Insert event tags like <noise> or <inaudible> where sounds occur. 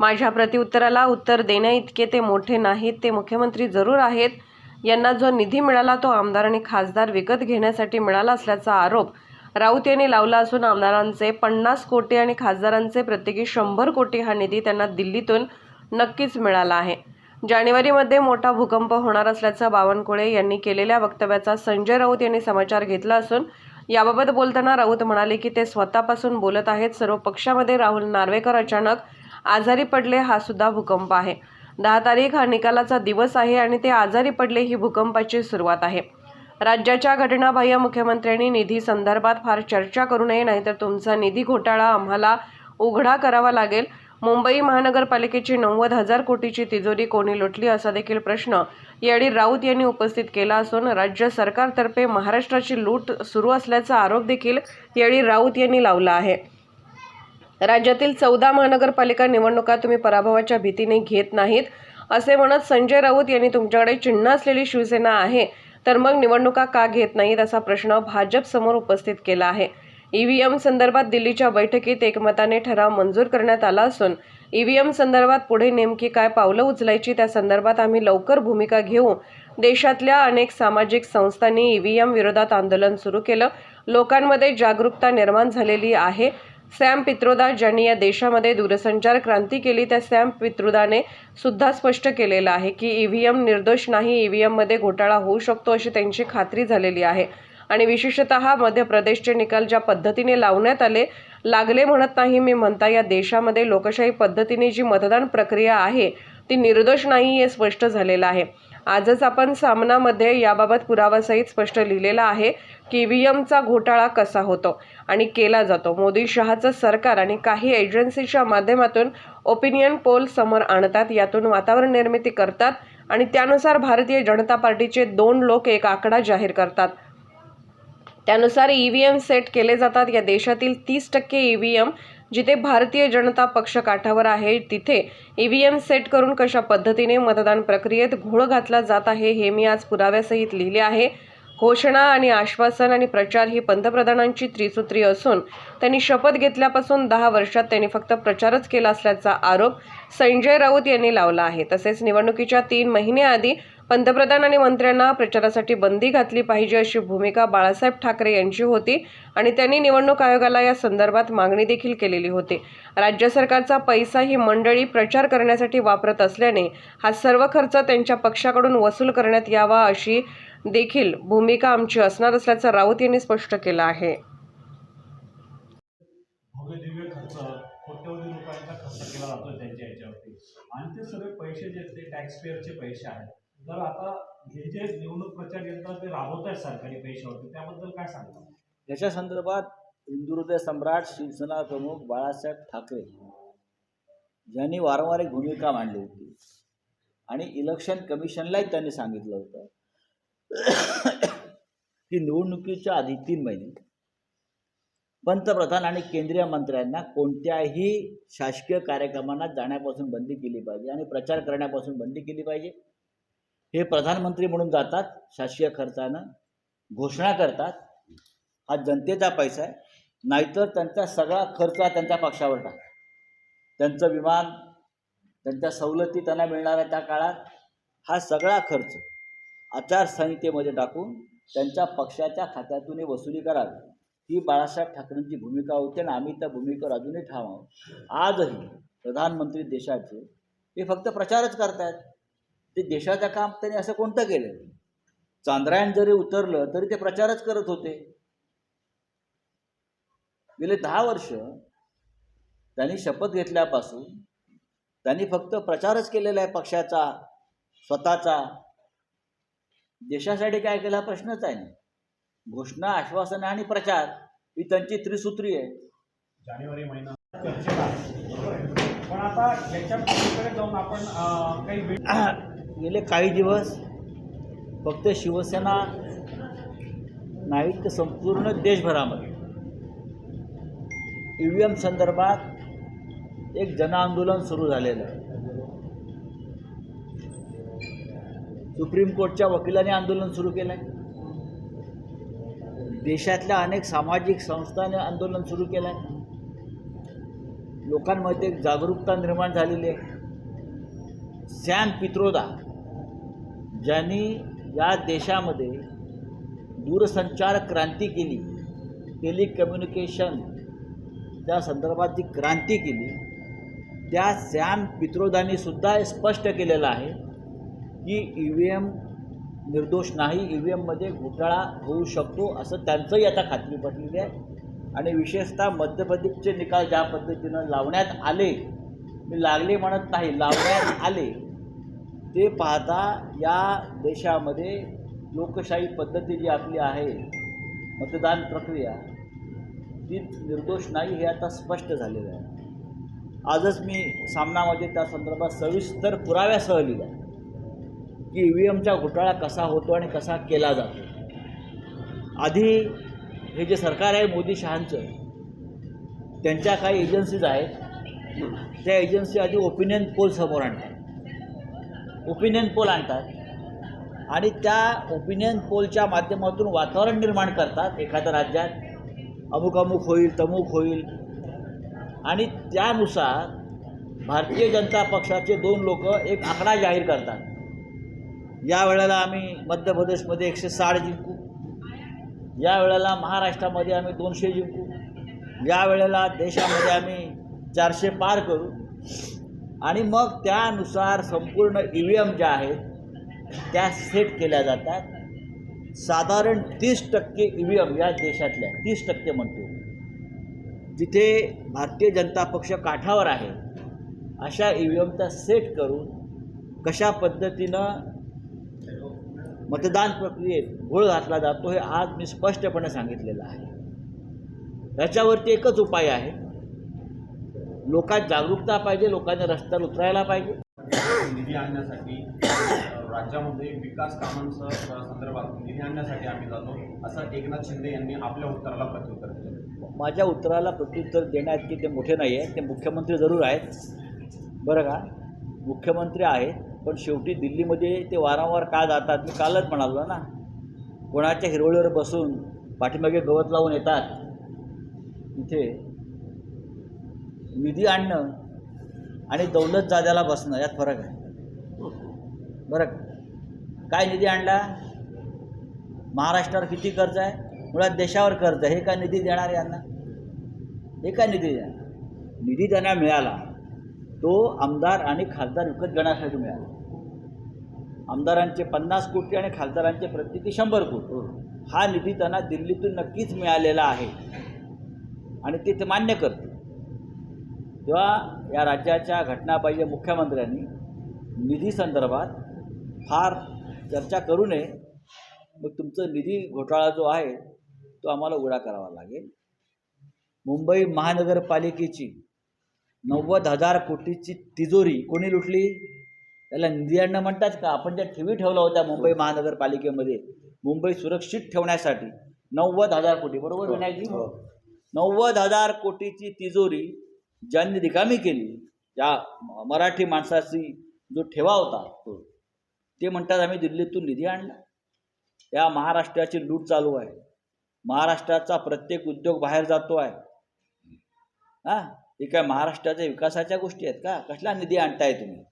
माझ्या प्रतिउत्तराला उत्तर देण्याइतके ते मोठे नाहीत ते मुख्यमंत्री जरूर आहेत. यांना जो निधी मिळाला तो आमदार आणि खासदार विकत घेण्यासाठी मिळाला असल्याचा आरोप राऊत यांनी लावला असून आमदारांचे पन्नास कोटी आणि खासदारांचे प्रत्येकी शंभर कोटी हा निधी त्यांना दिल्लीतून नक्कीच मिळाला आहे. जानेवारीमध्ये मोठा भूकंप होणार असल्याचं बावनकुळे यांनी केलेल्या वक्तव्याचा संजय राऊत यांनी समाचार घेतला असून याबाबत बोलताना राऊत म्हणाले की ते स्वतःपासून बोलत आहेत. सर्व पक्षामध्ये राहुल नार्वेकर अचानक आजारी पडले हा सुद्धा भूकंप आहे. दहा तारीख हा निकालाचा दिवस आहे आणि ते आजारी पडले ही भूकंपाची सुरुवात आहे. राज्याच्या घटनाबाह्य मुख्यमंत्र्यांनी निधी संदर्भात फार चर्चा करू नये नाहीतर तुमचा निधी घोटाळा आम्हाला उघडा करावा लागेल. मुंबई महानगरपालिकेची नव्वद हजार कोटीची तिजोरी कोणी लुटली असा देखील प्रश्न यावेळी राऊत यांनी उपस्थित केला असून राज्य सरकारतर्फे महाराष्ट्राची लूट सुरू असल्याचा आरोप देखील यावेळी राऊत यांनी लावला आहे. राज्यातील चौदा महानगरपालिका निवडणुका तुम्ही पराभवाच्या भीतीने घेत नाहीत असे म्हणत संजय राऊत यांनी तुमच्याकडे चिन्ह असलेली शिवसेना आहे तर मग निवडणुका का घेत नाहीत असा प्रश्न भाजपसमोर उपस्थित केला आहे. ईव्हीएम संदर्भात दिल्लीच्या बैठकीत एकमताने ठराव मंजूर करण्यात आला असून ईव्हीएम संदर्भात पुढे नेमकी काय पावलं उचलायची त्या संदर्भात आम्ही लवकर भूमिका घेऊ. देशातल्या अनेक सामाजिक संस्थांनी ईव्हीएम विरोधात आंदोलन सुरू केलं. लोकांमध्ये जागरूकता निर्माण झालेली आहे. सॅम पित्रोदा ज्यांनी या देशामध्ये दूरसंचार क्रांती केली त्या सॅम पित्रोदाने सुद्धा स्पष्ट केलेलं आहे की ईव्हीएम निर्दोष नाही ईव्हीएममध्ये घोटाळा होऊ शकतो अशी त्यांची खात्री झालेली आहे. आणि विशेषतः मध्य प्रदेशचे निकाल ज्या पद्धतीने लावण्यात आले लागले म्हणत नाही मी म्हणता या देशामध्ये लोकशाही पद्धतीने जी मतदान प्रक्रिया आहे ती निर्दोष नाही हे स्पष्ट झालेलं आहे. आजच आपण सामनामध्ये याबाबत पुरावासहित स्पष्ट लिहिलेलं आहे. की व्ही एमचा घोटाळा कसा होतो? आणि केला जातो. मोदी शहाचं सरकार आणि काही एजन्सीच्या माध्यमातून ओपिनियन पोल समोर आणतात. यातून वातावरण निर्मिती करतात आणि त्यानुसार भारतीय जनता पार्टीचे दोन लोक एक आकडा जाहीर करतात. त्यानुसार ई व्ही एम सेट केले जातात. या देशातील तीस टक्के ई व्ही एम जिथे भारतीय जनता पक्ष काठावर आहे तिथे ईव्हीएम सेट करून कशा पद्धतीने मतदान प्रक्रियेत घोळ घातला जात आहे हे मी आज पुराव्यासहित लिहिले आहे. घोषणा आणि आश्वासन आणि प्रचार ही पंतप्रधानांची त्रिसूत्री असून त्यांनी शपथ घेतल्यापासून दहा वर्षात त्यांनी फक्त प्रचारच केला असल्याचा आरोप संजय राऊत यांनी लावला आहे. तसेच निवडणुकीच्या तीन महिन्याआधी पंतप्रधान आणि मंत्र्यांना प्रचारासाठी बंदी घातली पाहिजे अशी भूमिका बाळासाहेब ठाकरे यांची होती आणि त्यांनी निवडणूक आयोगाला या संदर्भात मागणी देखील केलेली होती. राज्य सरकारचा पैसा ही मंडळी प्रचार करण्यासाठी वापरत असल्याने हा सर्व खर्च त्यांच्या पक्षाकडून वसूल करण्यात यावा अशी देखील भूमिका आमची असणार असल्याचं राऊत यांनी स्पष्ट केलं आहे. कोट्यवधी रुपयांचा खर्च केला जातो त्यांच्या आणि ते सगळे पैसे जे आहेत ते टॅक्सपेअरचे पैसे आहेत. तर आता हे जे निवडणूक प्रचार यंत्र ते राबवत आहेत सरकारी पैशावरती त्याबद्दल काय सांगता याच्या संदर्भात हिंदुहृदय सम्राट शिवसेना प्रमुख बाळासाहेब ठाकरे यांनी वारंवार एक भूमिका मांडली होती. आणि इलेक्शन कमिशनलाही त्यांनी सांगितलं होतं. <coughs> की निवडणुकीच्या आधी तीन महिने पंतप्रधान आणि केंद्रीय मंत्र्यांना कोणत्याही शासकीय कार्यक्रमांना जाण्यापासून बंदी केली पाहिजे आणि प्रचार करण्यापासून बंदी केली पाहिजे. हे प्रधानमंत्री म्हणून जातात शासकीय खर्चानं घोषणा करतात हा जनतेचा पैसा आहे. नाहीतर त्यांचा सगळा खर्च हा त्यांच्या पक्षावर टाक. त्यांचं विमान त्यांच्या सवलती त्यांना मिळणाऱ्या त्या काळात हा सगळा खर्च आचारसंहितेमध्ये टाकून त्यांच्या पक्षाच्या खात्यातून वसुली करावी. ही बाळासाहेब ठाकरेंची भूमिका होती आणि आम्ही त्या भूमिकेवर अजूनही ठाम आहोत. आजही प्रधानमंत्री देशाचे हे फक्त प्रचारच करतायत. ते देशाचं काम त्यांनी असं कोणतं केलं चांद्रायण जरी उतरलं तरी ते प्रचारच करत होते. गेले दहा वर्ष त्यांनी शपथ घेतल्यापासून त्यांनी फक्त प्रचारच केलेला आहे पक्षाचा स्वतःचा. देशासाठी काय केला प्रश्नच आहे घोषणा आश्वासन आणि प्रचार ही त्यांची त्रिसूत्री आहे. जानेवारी महिना. पण आता जाऊन आपण काही <clears throat> गेले काही दिवस फक्त शिवसेना नाही तर संपूर्ण देशभरामध्ये. ई व्ही एम संदर्भात एक जनआंदोलन सुरू झालेलं आहे. सुप्रीम कोर्टच्या वकिलांनी आंदोलन सुरू केलं आहे देशातल्या अनेक सामाजिक संस्थांनी आंदोलन सुरू केलं आहे लोकांमध्ये एक जागरूकता निर्माण झालेली आहे. सॅम पित्रोदा ज्यांनी या देशामध्ये दूरसंचार क्रांती केली टेलिकम्युनिकेशन त्या संदर्भात जी क्रांती केली त्या सॅम पित्रोदांनीसुद्धा स्पष्ट केलेलं आहे की ई व्ही एम निर्दोष नाही ई व्ही एममध्ये घोटाळा होऊ शकतो असं त्यांचंही आता खात्री पटलेली आहे. आणि विशेषतः मध्य प्रदेशचे निकाल ज्या पद्धतीनं लावण्यात आले मी लागले म्हणत नाही लावण्यात आले ते पाहता या देशामध्ये लोकशाही पद्धती जी आपली आहे मतदान प्रक्रिया ती निर्दोष नाही हे आता स्पष्ट झालेलं आहे. आजच मी सामनामध्ये त्या संदर्भात सविस्तर पुराव्यासह लिहिला की ई व्ही एमचा घोटाळा कसा होतो आणि कसा केला जातो. आधी हे जे सरकार आहे मोदी शहांचं त्यांच्या काही एजन्सीज आहेत. त्या एजन्सी आधी ओपिनियन पोल समोर आणतात. ओपिनियन पोल आणतात. आणि त्या ओपिनियन पोलच्या माध्यमातून वातावरण निर्माण करतात एखाद्या राज्यात. अमुक अमुक होईल तमुक होईल. आणि त्यानुसार भारतीय जनता पक्षाचे दोन लोक एक आकडा जाहीर करतात. या वेळेला आम्ही मध्य प्रदेशमध्ये एकशे साठ जिंकू. या वेळेला महाराष्ट्रामध्ये आम्ही दोनशे जिंकू. या वेळेला देशामध्ये आम्ही चारशे पार करू. आणि मग त्यानुसार संपूर्ण ई व्ही एम ज्या आहेत त्या सेट केल्या जातात. साधारण तीस टक्के ई व्ही एम या देशातल्या तीस टक्के म्हणतो. जिथे भारतीय जनता पक्ष काठावर आहे अशा ई व्ही एमचा सेट करून कशा पद्धतीनं मतदान प्रक्रियेत घोळ घातला जातो हे आज मी स्पष्टपणे सांगितलेलं आहे. याच्यावरती एकच उपाय आहे. लोकात जागरूकता पाहिजे लोकांनी रस्त्यावर उतरायला पाहिजे. निधी आणण्यासाठी राज्यामध्ये विकास कामांचं संदर्भात निधी आणण्यासाठी आम्ही जातो असं एकनाथ शिंदे यांनी आपल्या उत्तराला प्रत्युत्तर दिलं. माझ्या उत्तराला प्रत्युत्तर देण्यात की ते मोठे नाही आहे ते मुख्यमंत्री जरूर आहेत. बरं का? मुख्यमंत्री आहेत पण शेवटी दिल्लीमध्ये ते वारंवार का जातात मी कालच म्हणालो ना. कोणाच्या हिरवळीवर बसून पाठीमागे गवत लावून येतात. इथे निधी आणणं आणि दौलत जाद्याला बसणं यात फरक आहे. बरं काय निधी आणला? महाराष्ट्रावर किती कर्ज आहे? मुळात देशावर कर्ज आहे. हे काय निधी देणार यांना? हे काय निधी देणार? निधी त्यांना मिळाला. तो आमदार आणि खासदार विकत घेण्यासाठी मिळाला. आमदारांचे पन्नास कोटी आणि खासदारांचे प्रत्येकी शंभर कोटी. हा निधी त्यांना दिल्लीतून नक्कीच मिळालेला आहे. आणि ते ते मान्य करते तेव्हा या राज्याच्या घटनाबाह्य मुख्यमंत्र्यांनी निधी संदर्भात फार चर्चा करू नये. मग तुमचं निधी घोटाळा जो आहे तो आम्हाला उघडा करावा लागेल. मुंबई महानगरपालिकेची नव्वद हजार कोटीची तिजोरी कोणी लुटली? त्याला निधी आणणं म्हणतात का? आपण ज्या ठेवी ठेवल्या होत्या मुंबई महानगरपालिकेमध्ये मुंबई सुरक्षित ठेवण्यासाठी नव्वद हजार कोटी. बरोबर विनायकजी? नव्वद हजार कोटीची तिजोरी ज्यांनी रिकामी केली ज्या मराठी माणसाची जो ठेवा होता तो ते म्हणतात आम्ही दिल्लीतून निधी आणला. या महाराष्ट्राची लूट चालू आहे. महाराष्ट्राचा प्रत्येक उद्योग बाहेर जातो आहे. हां? हे काय महाराष्ट्राच्या विकासाच्या गोष्टी आहेत का? कसला निधी आणताय तुम्ही?